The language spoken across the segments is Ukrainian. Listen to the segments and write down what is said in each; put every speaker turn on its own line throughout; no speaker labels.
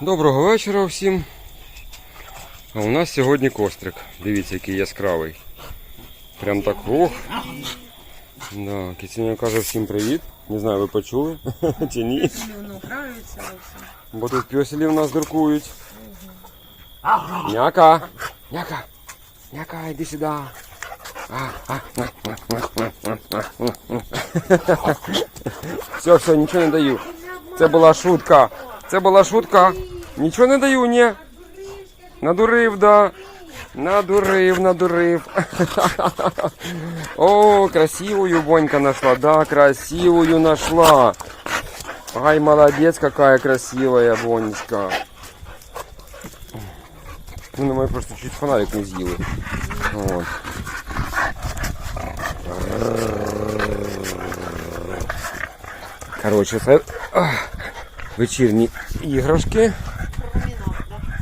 Доброго вечора всім. А у нас сьогодні кострик. Дивіться, який яскравий. Прям так ох. Да, Кіцюня каже всім привіт. Не знаю, ви почули чи ні. Бо тут пьоселі в нас дуркують. Няка! Няка! Няка, йди сюди. Все, все, нічого не даю. Це була шутка. Це була шутка. Нічого не даю, ні. Надурив, да. Надурив, надурив. О, красивую Бонька нашла. Да, красивую нашла. Ай, молодец, какая красивая Бонечка. Ну, на просто чуть фонарик не з'їли. Вот. Короче, це ах, вечірні іграшки.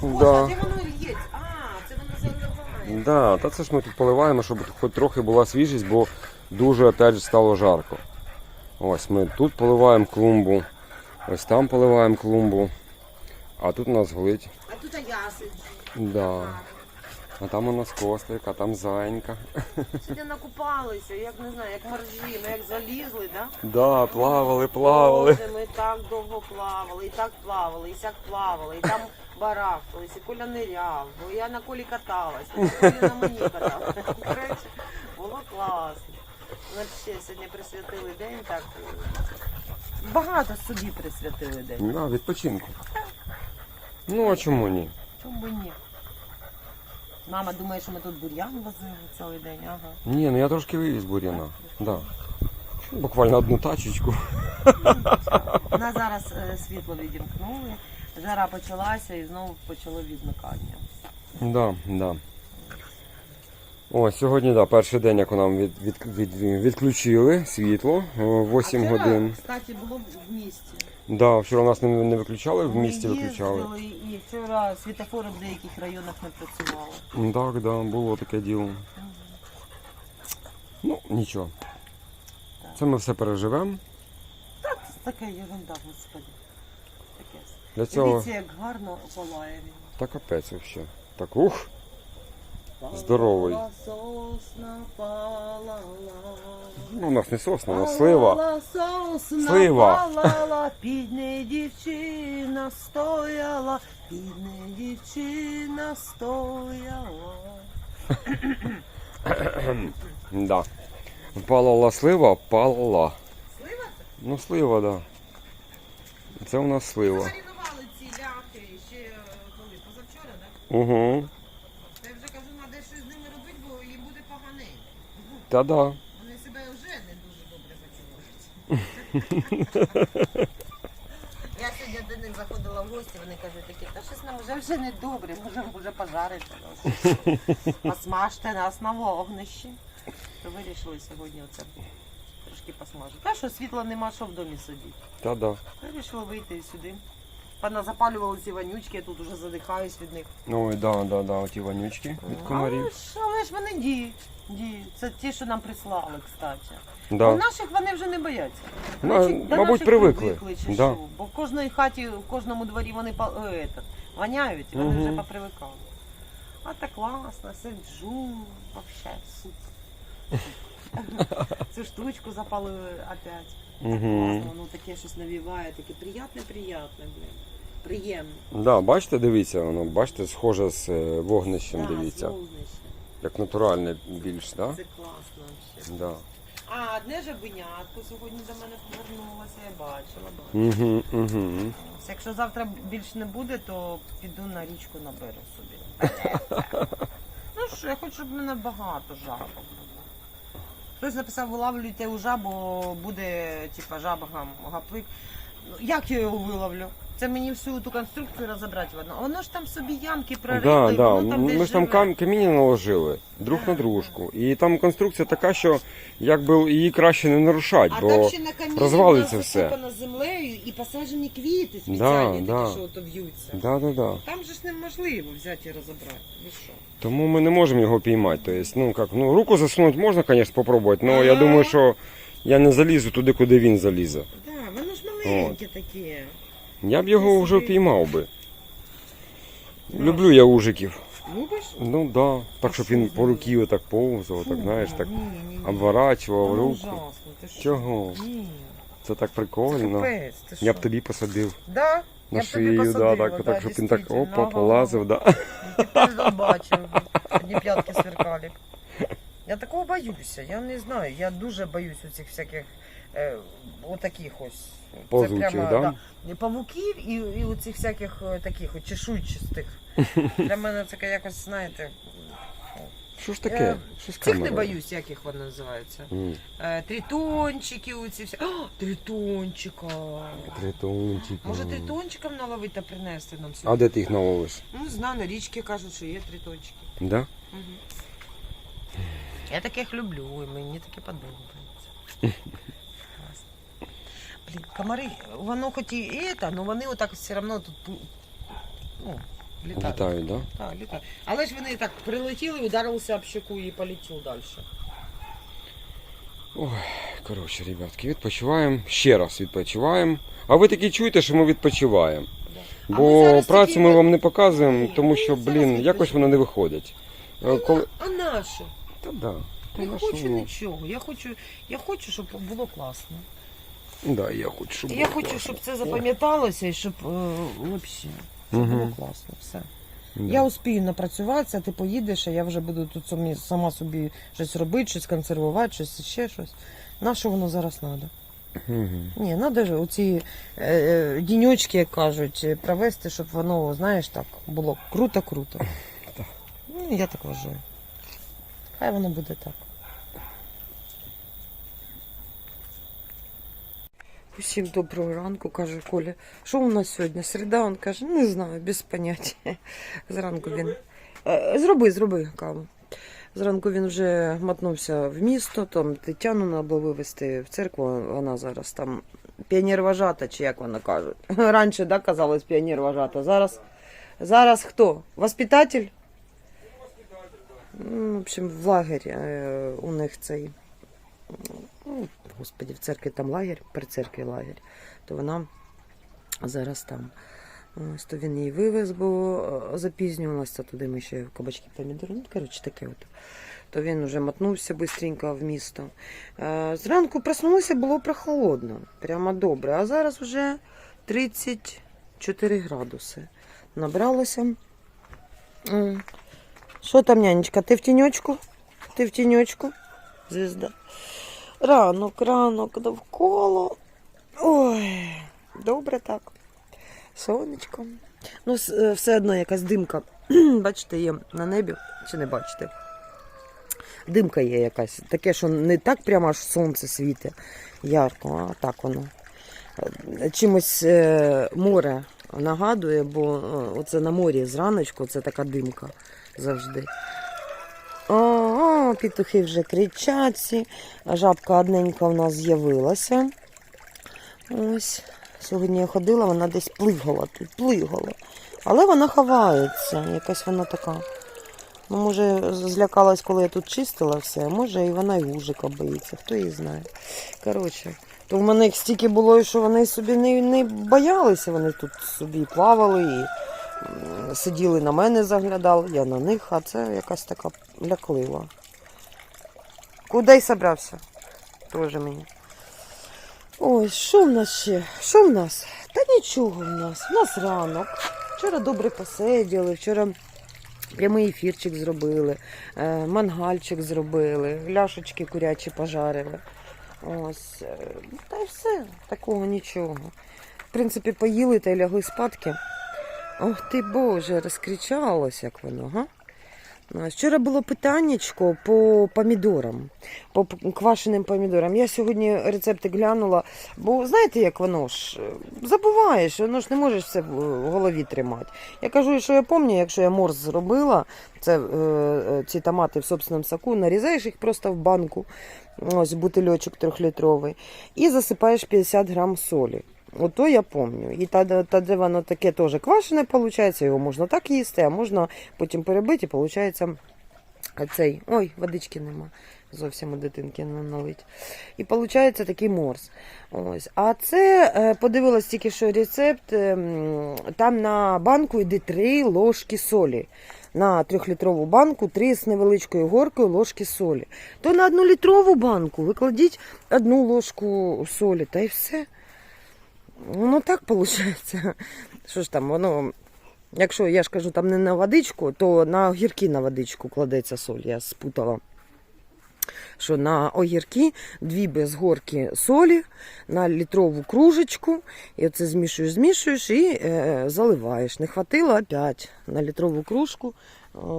Да.
да?
Та це ж ми тут поливаємо, щоб хоч трохи була свіжість, бо дуже опять же стало жарко. Ось ми тут поливаємо клумбу, ось там поливаємо клумбу, а тут у нас голить.
А тут я сиджу.
Да. А там у нас кострик, а там зайенька.
Сьогодні накупалися, як не знаю, як моржі, ми як залізли, да?
Да, плавали, плавали.
Боже, ми так довго плавали, і так плавали, і сяк плавали, і там барахтались, і Коля ниряв, бо я на колі каталась, Коля на мені каталась. Коротше, було класно. Ми ще сьогодні присвятили день, так багато собі присвятили день.
Да, відпочинку. Ну а чому ні?
Чому ні? Мама думає, що ми тут бур'ян возили цілий день, ага.
Ні, ну я трошки вивіз бур'яна. Да. Буквально одну тачечку.
На зараз е, світло відімкнули, жара почалася і знову почало відмикання.
Да, да. О, сьогодні, да, перший день, як нам від, від, від, відключили світло 8
А
годин.
Кстати, було в місті.
Да, вчора нас не, не виключали, в місті виключали.
їздили, І вчора світофори в деяких районах не працювали.
Так, да, було таке діло. Ну, нічого. Це ми все переживемо.
Так, така ерунда, господи. Таке.
Для цього
Дивіться, як гарно палає він.
та капець вообще. Так ух. Здоровий. Ну, у нас не сосна, у нас слива. Слива.
палала, під неї дівчина стояла, під неї дівчина стояла.
Да. Палала слива, палала.
Слива?
Ну, слива, да. Це у нас слива.
Марінували ці ляхи ще е, коли, позавчора, так?
Угу.
Я вже кажу, треба щось з ними робити, бо їм буде поганенько.
Та да.
Вони себе вже не дуже добре почувають. Я сьогодні до них заходила в гості, вони кажуть такі, та щось нам вже вже не добре, можемо вже пожарити нас. Посмажте нас на вогнищі. То вирішили сьогодні оце трошки посмажити. А що світла нема, що в домі сидіти.
Та да.
Вирішили вийти сюди. Пана запалювали ці вонючки, я тут уже задихаюсь від них.
Ой, да, да, да, оті вонючки від комарів.
Але ж, але ж вони діють. діють. Це ті, що нам прислали, кстати. У наших вони вже не бояться. Значить, до
мабуть,
наших
привикли.
чи
Да.
що. Бо в кожній хаті, в кожному дворі вони па- е, этот, воняють, і вони
Мгм.
вже попривикали. А так класно, сиджу, вообще супер. Цю штучку запалили опять.
Угу.
Класно, воно таке щось навіває, таке приятне, приятне, блін. Приємно.
Да, бачите, дивіться, воно, бачите, схоже з е, вогнищем,
Да,
дивіться.
солнечне.
Як натуральне більш, да?
Це класно вообще.
Да.
А, одне жабенятко сьогодні до мене повернулося, я бачила. бачила.
Угу, угу.
Якщо завтра більш не буде, то піду на річку наберу собі. ну що, я хочу, щоб в мене багато жабок було. Хтось написав, вилавлюйте у жабу, буде типа жаба гаплик. Ну, Як я його виловлю? Це мені всю ту конструкцію розібрати в одну. Воно ж там собі ямки прорили,
Да, да.
воно там
Ми ж там
живе.
кам- каміння наложили друг на дружку. І там конструкція така, що якби її краще не нарушати,
А
бо
там ще на камінні
розвалиться все.
засипано землею і посаджені квіти спеціальні,
Да,
такі,
да.
що ото в'ються.
да, да, да.
Там же ж неможливо взяти і розібрати. Ви що?
Тому ми не можемо його піймати. Тобто, ну як, ну руку засунути можна, звісно, спробувати, але я
Ага.
думаю, що я не залізу туди, куди він залізе.
Да, воно ж маленькі такі.
Я б його вже впіймав би. Люблю я ужиків.
Любиш?
Ну да. Так, щоб він по руки отак повзав, так знаєш, так обворачував руку. Чого? Це так прикольно. Я б тобі посадив
Да?
на шию, да, так,
да,
так, щоб він так опа полазив, да.
Тепер. Одні п'ятки сверкали. Я такого боюся, я не знаю. Я дуже боюсь оцих всяких е, отаких ось. Це
Повзучих, да?
І павуків і, і оцих всяких е, таких от чешуйчастих. Для мене це якось, знаєте,
Що ж таке?
Я
Що
цих не боюсь, як їх вони називаються.
М,
Е, тритончики, оці всі. О, тритончика.
Тритончики.
Може тритончикам наловити та принести нам
А
сьогодні?
де ти їх наловиш?
Ну, знаю, на річці кажуть, що є тритончики.
Да?
Мгм. Я таких люблю, і мені таке подобається. Блін, комари, воно хоч і це, але вони отак все одно тут ну, літають.
Літають, да?
Так, літають. Але ж вони так прилетіли, ударилися об щеку і полетів далі.
Ой, Коротше, ребятки, відпочиваємо. Ще раз відпочиваємо. А ви таки чуєте, що ми відпочиваємо.
А ми
Бо
зараз
працю
такі
ми вам не показуємо,
Ні,
тому що, блін, якось воно не виходить. Е, Коли...
А наше?
Та да.
Не хочу нічого. Я хочу, я хочу, щоб було класно.
Да, я хочу, щоб
Я
було
хочу,
класно.
щоб це запам'яталося і щоб е, взагалі
Мгм.
було класно. Все.
Да.
Я успію напрацюватися, ти поїдеш, а я вже буду тут самі, сама собі щось робити, щось консервувати, щось ще щось. На що воно зараз треба?
Мгм.
Ні, треба ж оці е, е, діньочки, як кажуть, е, провести, щоб воно, знаєш, так було круто-круто.
Так.
Ну, я так вважаю. Хай воно буде так. Усім доброго ранку, каже Коля. Що у нас сьогодні? Середа, він каже, не знаю, без поняття. Зранку він. «Е, Зроби, зроби каву. Зранку він вже мотнувся в місто, там Тетяну треба було вивезти в церкву, вона зараз там піонер-вожата, чи як вона кажуть. Раніше, да, казалось піонер-вожата. Зараз, зараз хто? Воспитатель? Ну, в общем, в лагері е, у них цей. Господі, в церкві там лагерь, при церкві лагерь, то вона зараз там. Ось то він її вивез, бо е, запізнювалася туди ми ще кабачки помідори. Ну, коротше, таке от. То він вже мотнувся швидко в місто. Е, Зранку проснулися, було прохолодно, прямо добре. А зараз вже 34 градуси. Набралося. Що там, нянечка, ти в тіньочку? Ти в тіньочку? Звізда. Ранок, ранок довкола. Ой, добре так. Сонечко. Ну, е, все одно якась димка. Бачите, є на небі, чи не бачите? Димка є якась. Таке, що не так прямо аж сонце світить ярко, а так воно. Е, Чимось е, море нагадує, бо оце на морі зраночку, це така димка завжди. О, петухи вже кричать. всі. Жабка одненька у нас з'явилася. Ось. Сьогодні я ходила, вона десь плигала тут, плигала. Але вона ховається. Якась вона така. Ну, може, злякалась, коли я тут чистила все, може і вона і вужика боїться, хто її знає. Коротше, то в мене їх стільки було, що вони собі не, не боялися, вони тут собі плавали і сиділи на мене, заглядали, я на них, а це якась така ляклива. Куди й собрався? Тоже мені. Ой, що в нас ще? Що в нас? Та нічого в нас. У нас ранок. Вчора добре посиділи, вчора прямий ефірчик зробили, е, мангальчик зробили, ляшечки курячі пожарили. Ось. е, Та й все, такого нічого. В принципі, поїли та й лягли спадки. Ох ти Боже, розкричалось, як воно, га? Вчора було питаннячко по помідорам, по квашеним помідорам. Я сьогодні рецепти глянула, бо знаєте, як воно ж е, забуваєш, воно ж не можеш все в в голові тримати. Я кажу, що я пам'ятаю, якщо я морс зробила, це е, е, ці томати в собственному соку, нарізаєш їх просто в банку, ось бутильочок трьохлітровий, і засипаєш 50 грам солі. Ото я пам'ятаю. І тоді воно таке теж квашене, виходить, його можна так їсти, а можна потім перебити, і виходить цей, ой, водички нема. Зовсім у дитинки налить. І виходить такий морс. Ось. А це е, подивилась тільки що рецепт. ем, Там на банку йде 3 ложки солі. На трьохлітрову банку 3 з невеличкою горкою ложки солі. То на одну літрову банку викладіть одну ложку солі, та й все. Ну так виходить. Що ж там, воно. Якщо я ж кажу, там не на водичку, то на огірки на водичку кладеться соль, я спутала. Що на огірки дві без горки солі на літрову кружечку. І оце змішуєш, змішуєш і е, заливаєш. Не хватило опять на літрову кружку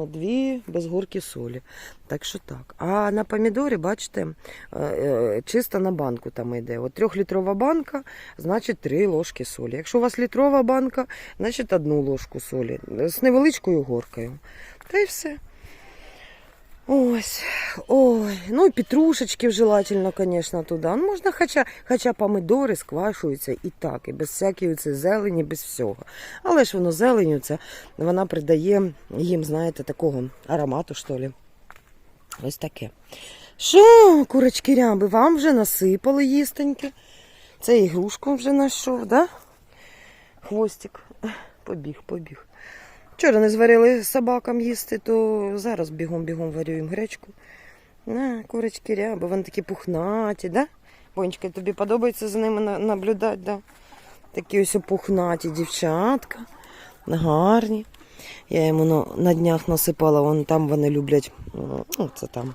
дві без горки солі. Так що так. А на помідорі, бачите, е, е, чисто на банку там йде. От трьохлітрова банка, значить три ложки солі. Якщо у вас літрова банка, значить одну ложку солі з невеличкою горкою. Та й все. Ось, ой, ну і петрушечки желательно, конечно, туди. Ну, можна хоча, хоча помидори сквашуються і так, і без всякої це зелені, без всього. Але ж воно зеленю, це вона придає їм, знаєте, такого аромату, що ли. Ось таке. Що, курочки ряби, вам вже насипали їстеньки. Це ігрушку вже знайшов, да? Хвостик. Побіг, побіг. Вчора не зварили собакам їсти, то зараз бігом-бігом варю їм гречку. На, курочки ряби, вони такі пухнаті, да? Бонечка, тобі подобається за ними наблюдати, да? Такі ось пухнаті дівчатка, гарні. Я йому на, на днях насипала, вон там вони люблять, ну, це там.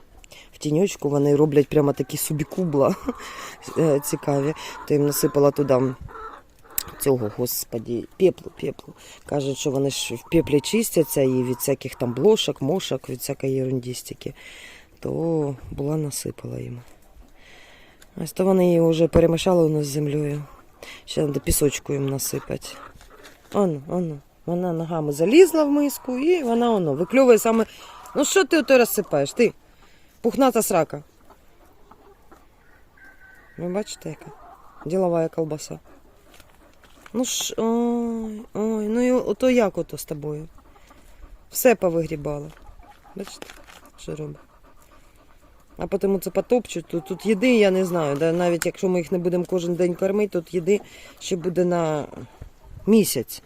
В тіньочку вони роблять прямо такі собі кубла е, цікаві. То їм насипала туди цього, господі, пеплу, пеплу. Кажуть, що вони ж в пеплі чистяться і від всяких там блошок, мошок, від всякої ерундістики. То була насипала йому. Ось то вони її вже перемішали у нас з землею. Ще треба пісочку їм насипати. Оно, оно. Вона ногами залізла в миску і вона воно викльовує саме. Ну що ти ото розсипаєш? Ти? Пухната срака. Ви бачите, яка? Ділова колбаса. Ну ж, ой, ой, ну і ото як ото з тобою? Все повигрібала. Бачите, що робить? А потім це потопчуть. Тут, тут їди, я не знаю. Да, навіть якщо ми їх не будемо кожен день кормити, тут їди ще буде на місяць.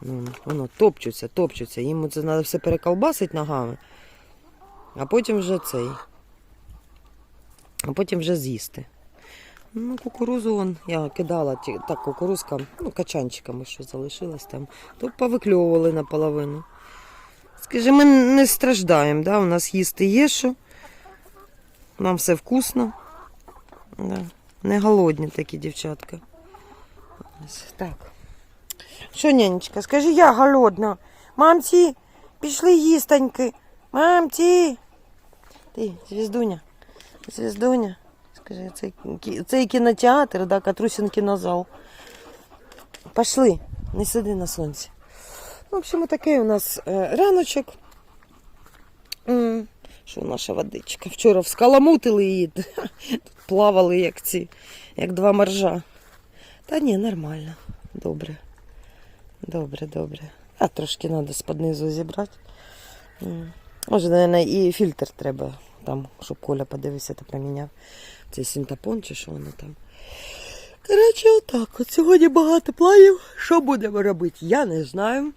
Ну, воно топчуться, топчуться. Їм це треба все переколбасити ногами, а потім вже цей. А потім вже з'їсти. Ну, кукурузу вон, я кидала так, кукурузка, ну, качанчиками, що залишилось там, то повикльовували наполовину. Скажи, ми не страждаємо, да? у нас їсти є що. Нам все вкусно. Да. Не голодні такі дівчатка. Так. Що, нянечка, скажи, я голодна. Мамці, пішли їстоньки. Мамці. Ти, звіздуня, звіздуня. Скажи, цей, цей кінотеатр, да, Катрусін кінозал. Пошли, не сиди на сонці. В общем, такий у нас е, раночок. Що наша водичка? Вчора вскаламутили її. Тут плавали, як ці, як два моржа. Та ні, нормально. Добре. Добре, добре. А трошки треба з-під низу зібрати. Може, мабуть, і фільтр треба там, щоб Коля подивився та поміняв. Це синтапон чи що воно там. Коротше, отак. От сьогодні багато планів. Що будемо робити? Я не знаю.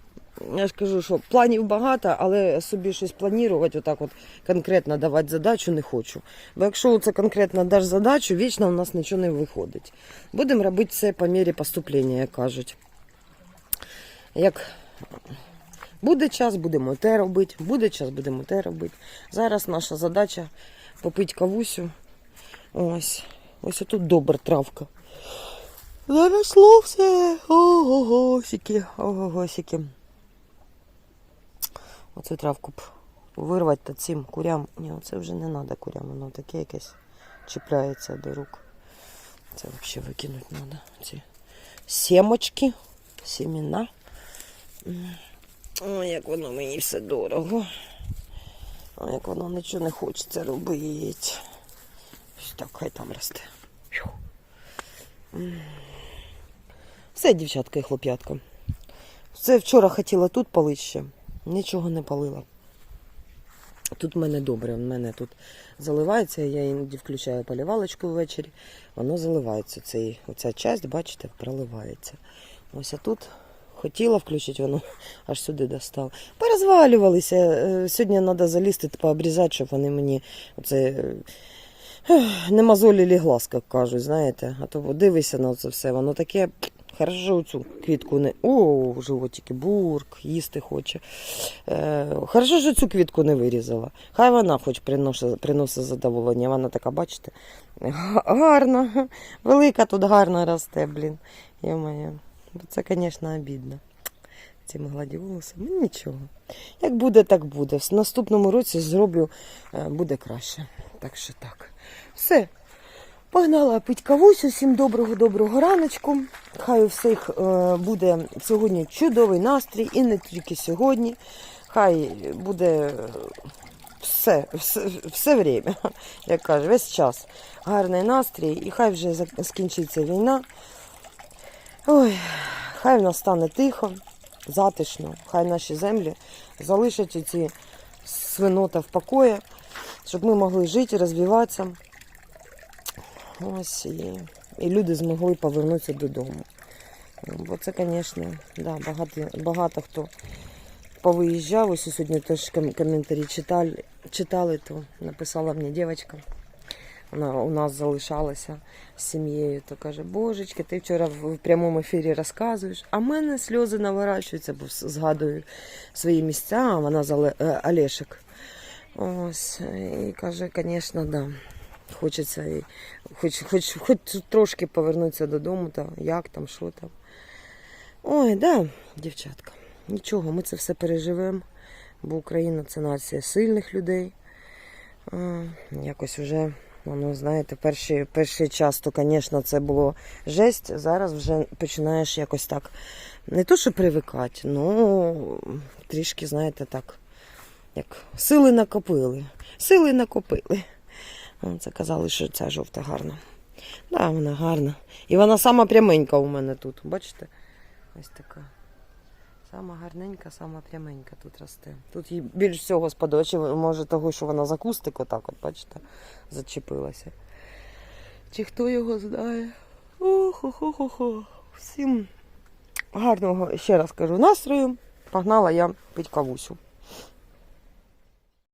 Я ж кажу, що планів багато, але собі щось планувати, отак от конкретно давати задачу не хочу. Бо якщо це конкретно даш задачу, вічно у нас нічого не виходить. Будемо робити все по мірі поступлення, як кажуть. Як буде час, будемо те робити, буде час, будемо те робити. Зараз наша задача попити кавусю. Ось. Ось тут добра травка. Заросло все. Ого-госики, ого-госики. Оцю травку б вирвати та цим курям. Ні, це вже не треба курям, воно таке якесь чіпляється до рук. Це взагалі викинути треба. Ці сімочки, сімена. Ой, як воно мені все дорого. Ой, як воно нічого не хочеться робити. Так, хай там росте. Все, дівчатка і хлоп'ятка. Все вчора хотіла тут палити ще. Нічого не палила. Тут в мене добре, в мене тут заливається, я іноді включаю полівалочку ввечері, воно заливається. Цей, оця часть, бачите, проливається. Ось а тут хотіла включити, воно аж сюди достало. Порозвалювалися. Е, Сьогодні треба залізти, пообрізати, щоб вони мені оце. Не мозолілі глаз, як кажуть, знаєте. А то дивися на це все, воно таке. Хорошо цю квітку не. О, животики, бурк, їсти хоче. Е, хорошо, що цю квітку не вирізала. Хай вона хоч приносить, приносить задоволення. Вона така, бачите, гарна, велика тут гарно росте, блін. Йо-моє. Це, звісно, обідно. Цими гладіолусами. Ну, нічого. Як буде, так буде. В наступному році зроблю, е, буде краще. Так що так. Все. Погнала пить кавусь. Усім доброго, доброго раночку. Хай у всіх е, буде сьогодні чудовий настрій, і не тільки сьогодні. Хай буде е, все, все, все время, як каже, весь час. Гарний настрій, і хай вже скінчиться війна. Ой, хай в нас стане тихо, затишно, хай наші землі залишать ці свинота в покої, щоб ми могли жити, розвиватися. Ось і, і люди змогли повернутися додому. Бо це, звісно, да, багато, багато хто повиїжджав. Ось сьогодні теж ком- коментарі читали, читали, то написала мені дівчинка. Вона у нас залишалася з сім'єю, то каже, Божечки, ти вчора в прямому ефірі розказуєш, а в мене сльози наворачуються, бо згадую свої місця, а вона з е, Олешек. Ось, і каже, звісно, да. Хочеться і хоч, хоч, хоч трошки повернутися додому, та як там, що там. Ой, да, дівчатка. Нічого, ми це все переживемо, бо Україна це нація сильних людей. Якось уже, воно, знаєте, перший, перший час, то, звісно, це було жесть. Зараз вже починаєш якось так, не то, що привикати, ну трішки, знаєте, так, як сили накопили. Сили накопили. Це казали, що ця жовта гарна. Так, да, вона гарна. І вона сама пряменька у мене тут. Бачите? Ось така. Сама гарненька, сама пряменька тут росте. Тут їй більш всього сподобається, може того, що вона за кустик отак, от, бачите, зачепилася. Чи хто його знає? Ох-хо-хо-хо. Всім гарного, ще раз кажу, настрою. Погнала я пить кавусю.